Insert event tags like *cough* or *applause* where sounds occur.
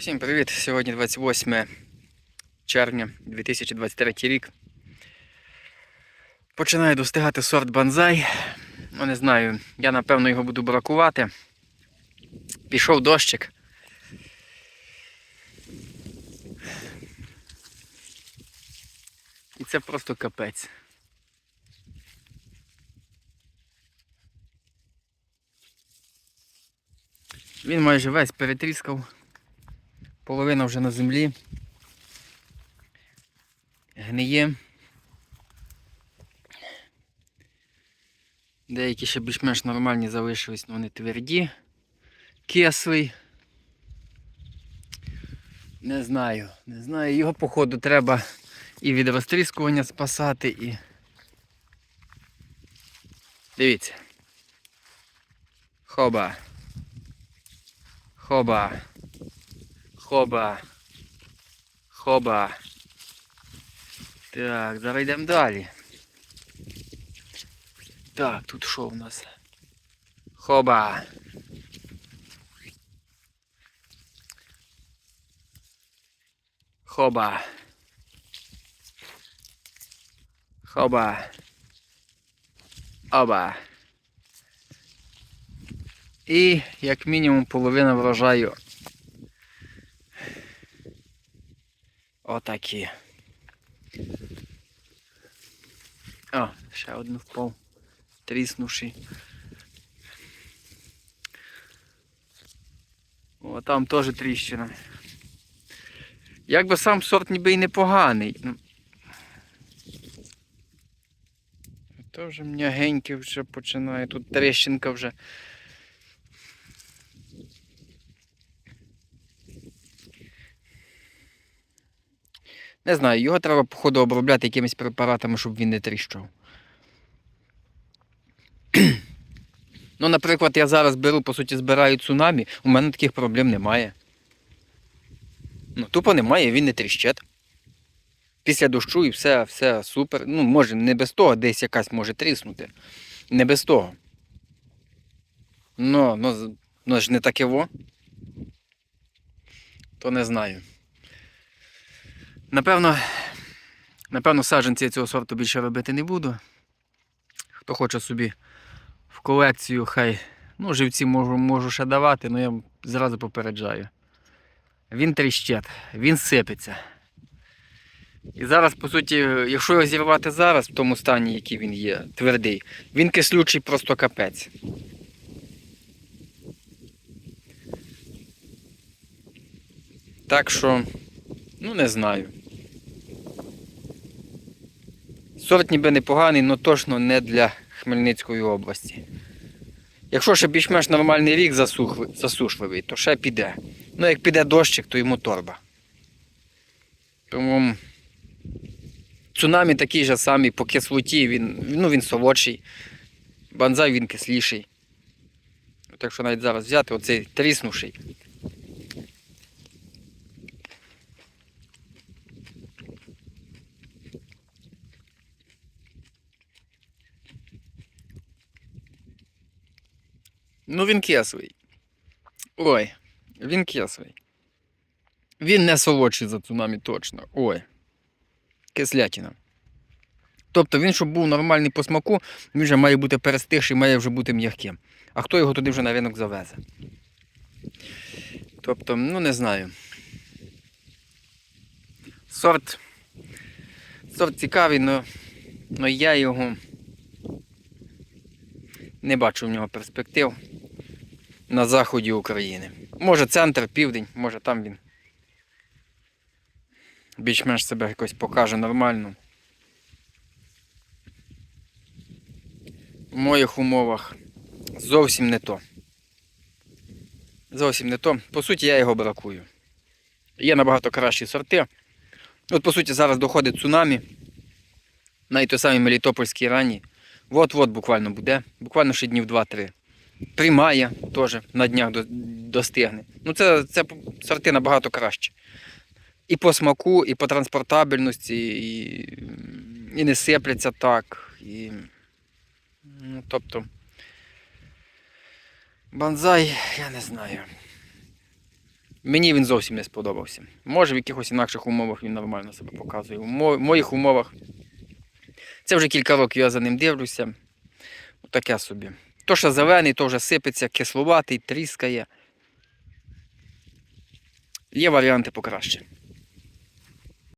Всім привіт! Сьогодні 28 червня 2023 рік. Починаю достигати сорт банзай. Ну, не знаю, я напевно його буду бракувати. Пішов дощик. І це просто капець. Він майже весь перетріскав. Половина вже на землі. Гниє. Деякі ще більш-менш нормальні залишились, але вони тверді. Кислий. Не знаю, не знаю. Його, походу, треба і від розтріскування спасати, і. Дивіться. Хоба. Хоба. Хоба. Хоба. Так, зараз йдемо далі. Так, тут що в нас? Хоба. Хоба. Хоба. Оба. І як мінімум половина врожаю Отакі. О, ще один впав. Тріснувший. О, там теж тріщина. Якби сам сорт ніби й непоганий. ну. Теж м'ягенький вже починає. Тут тріщинка вже. Не знаю, його треба, походу, обробляти якимись препаратами, щоб він не тріщав. *clears throat* ну, наприклад, я зараз беру, по суті, збираю цунамі, у мене таких проблем немає. Ну, тупо немає, він не тріщить. Після дощу і все, все супер. Ну, може, не без того, десь якась може тріснути. Не без того. Ну, ну, ну ж не таке во. То не знаю. Напевно, напевно, саджанці я цього сорту більше робити не буду. Хто хоче собі в колекцію, хай. Ну, живці можу, можу ще давати, але я зразу попереджаю. Він тріщить, він сипеться. І зараз, по суті, якщо його зірвати зараз, в тому стані, який він є, твердий, він кислючий просто капець. Так що, ну не знаю. Сорт ніби непоганий, але точно не для Хмельницької області. Якщо ще більш-менш нормальний рік засушливий, то ще піде. Ну, як піде дощик, то йому торба. Тому цунамі такий же самий по кислоті, він, ну, він солодший. Банзай він кисліший. Так що навіть зараз взяти оцей тріснувший. Ну, він кислий. Ой, він кислий. Він не солодший за цунамі точно. Ой. Кислятина. Тобто він, щоб був нормальний по смаку, він вже має бути перестигший, має вже бути м'яким. А хто його туди вже на ринок завезе? Тобто, ну не знаю. Сорт. Сорт цікавий, але я його не бачу в нього перспектив на заході України. Може центр, південь, може там він більш-менш себе якось покаже нормально. В моїх умовах зовсім не то. Зовсім не то. По суті, я його бракую. Є набагато кращі сорти. От, по суті, зараз доходить цунамі. Навіть той самий Мелітопольський ранній. От-от буквально буде. Буквально ще днів 2-3. Приймає теж на днях достигне. Ну, це це сорти набагато краще. І по смаку, і по транспортабельності, і і не сипляться так. І, ну, Тобто банзай, я не знаю. Мені він зовсім не сподобався. Може в якихось інакших умовах він нормально себе показує. В моїх умовах це вже кілька років я за ним дивлюся. Таке собі. То ще зелений, то вже сипеться, кисловатий, тріскає. Є варіанти покраще.